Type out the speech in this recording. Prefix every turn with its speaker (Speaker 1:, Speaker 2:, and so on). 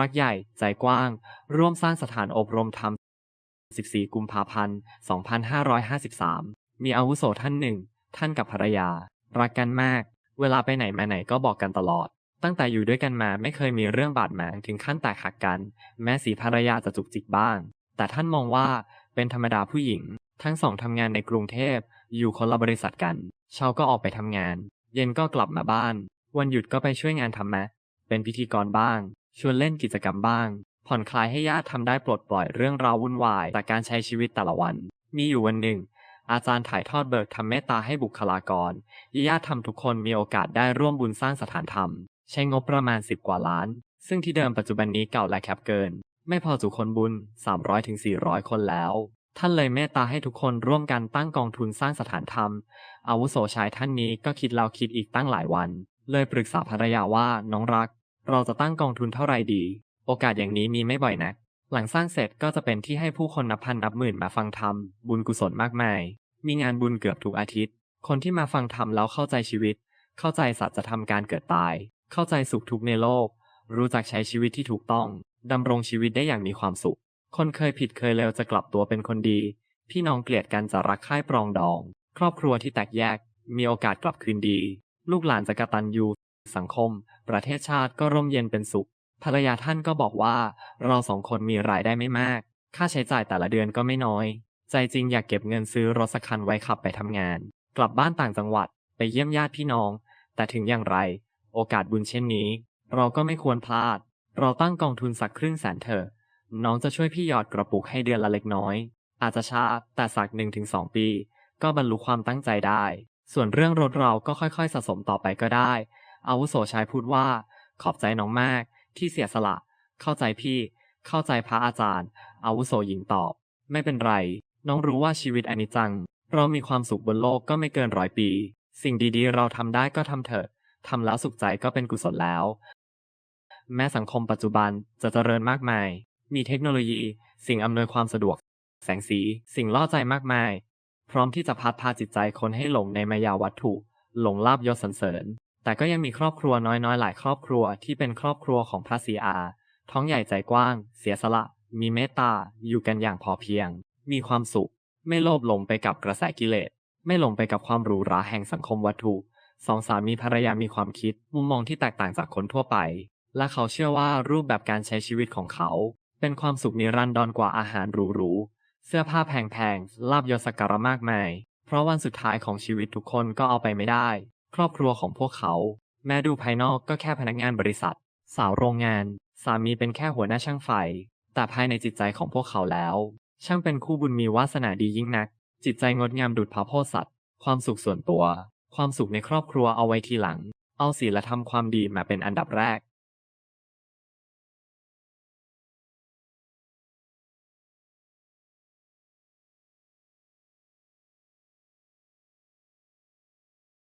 Speaker 1: รักใหญ่ใจกว้าง ร่วมสร้างสถานอบรมธรรม 14 กุมภาพันธ์ 2553 มีอาวุโสท่านหนึ่ง ท่านกับภรรยา รักกันมาก เวลาไปไหนมาไหนก็บอกกันตลอด ตั้งแต่อยู่ด้วยกันมาไม่เคยมีเรื่องบาดหมางถึงขั้นแตกหักกัน แม้สีภรรยาจะจุกจิกบ้าง แต่ท่านมองว่าเป็นธรรมดาผู้หญิง ทั้งสองทำงานในกรุงเทพ อยู่คนละบริษัทกัน เช้าก็ออกไปทำงาน เย็นก็กลับมาบ้าน วันหยุดก็ไปช่วยงานทำมะ เป็นพิธีกรบ้าง ชวนเล่นกิจกรรมบ้าง ผ่อนคลายให้ญาติทำได้ปลดปล่อยเรื่องราววุ่นวายจากการใช้ชีวิตแต่ละวัน มีอยู่วันหนึ่ง อาจารย์ถ่ายทอดเบิกทำเมตตาให้บุคลากรญาติทำทุกคนมีโอกาสได้ร่วมบุญสร้างสถานธรรม ใช้งบประมาณ 10 กว่าล้าน ซึ่งที่เดิมปัจจุบันนี้เก่าและแคบเกิน ไม่พอจุคนบุญ 300-400 คนแล้วท่านเลยเมตตาให้ทุกคนร่วมกันตั้งกองทุนสร้างสถานธรรม อาวุโสชายท่านนี้ก็คิดแล้วคิดอีกตั้งหลายวัน เลยปรึกษาภรรยาว่าน้องรัก เราจะตั้งกองทุนเท่าไรดี โอกาสอย่างนี้มีไม่บ่อยนัก หลังสร้างเสร็จก็จะเป็นที่ให้ผู้คนนับพันนับหมื่นมาฟังธรรม บุญกุศลมากมาย มีงานบุญเกือบทุกอาทิตย์ คนที่มาฟังธรรมแล้วเข้าใจชีวิต เข้าใจสัจธรรมการเกิดตาย เข้าใจสุขทุกในโลก รู้จักใช้ชีวิตที่ถูกต้อง ดำรงชีวิตได้อย่างมีความสุข คนเคยผิดเคยเลวจะกลับตัวเป็นคนดี พี่น้องเกลียดกันจะรักใคร่ปรองดอง ครอบครัวที่แตกแยก มีโอกาสกลับคืนดี ลูกหลานจะกระตัญญู สังคม ประเทศชาติก็ร่มเย็นเป็นสุข ภรรยาท่านก็บอกว่า เราสองคนมีรายได้ไม่มาก ค่าใช้จ่ายแต่ละเดือนก็ไม่น้อย ใจจริงอยากเก็บเงินซื้อรถสักคันไว้ขับไปทำงาน กลับบ้านต่างจังหวัดไปเยี่ยมญาติพี่น้อง แต่ถึงอย่างไร โอกาสบุญเช่นนี้ เราก็ไม่ควรพลาด เราตั้งกองทุนสักครึ่งแสนเถอะน้องจะช่วยพี่หยอดกระปุกให้เดือนละเล็กน้อย อาจจะช้าแต่สักหนึ่งถึงสองปี ก็บรรลุความตั้งใจได้ ส่วนเรื่องรถเราก็ค่อยๆ สะสมต่อไปก็ได้ อาวุโสชายพูดว่า ขอบใจน้องมาก ที่เสียสละ เข้าใจพี่ เข้าใจพระอาจารย์ อาวุโสหญิงตอบ ไม่เป็นไร น้องรู้ว่าชีวิตอนิจจัง เรามีความสุขบนโลกก็ไม่เกินร้อยปี สิ่งดีๆ เราทำได้ก็ทำเถอะทำแล้วสุขใจก็เป็นกุศลแล้ว แม้สังคมปัจจุบันจะเจริญมากมาย มีเทคโนโลยี สิ่งอำนวยความสะดวก แสงสี สิ่งล่อใจมากมาย พร้อมที่จะพัดพาจิตใจคนให้หลงในมายาวัตถุ หลงลาบยศสรรเสริญ แต่ก็ยังมีครอบครัวน้อยๆ หลายครอบครัวที่เป็นครอบครัวของพระศรีอา ท้องใหญ่ใจกว้าง เสียสละ มีเมตตา อยู่กันอย่างพอเพียง มีความสุข ไม่โลภหลงไปกับกระแสกิเลส ไม่หลงไปกับความหรูหราแห่งสังคมวัตถุ สองสามีภรรยามีความคิด มุมมองที่แตกต่างจากคนทั่วไป และเขาเชื่อว่ารูปแบบการใช้ชีวิตของเขา เป็นความสุขนิรันดรกว่าอาหารหรูๆ เสื้อผ้าแพงๆ ลาบยศสักการะมากมาย เพราะวันสุดท้ายของชีวิตทุกคนก็เอาไปไม่ได้ ครอบครัวของพวกเขา แม้ดูภายนอกก็แค่พนักงานบริษัท สาวโรงงาน สามีเป็นแค่หัวหน้าช่างไฟ แต่ภายในจิตใจของพวกเขาแล้ว ช่างเป็นคู่บุญมีวาสนาดียิ่งนัก จิตใจงดงามดุจพระโพธิสัตว์ ความสุขส่วนตัว ความสุขในครอบครัวเอาไว้ทีหลัง เอาศีลธรรมความดีมาเป็นอันดับแรก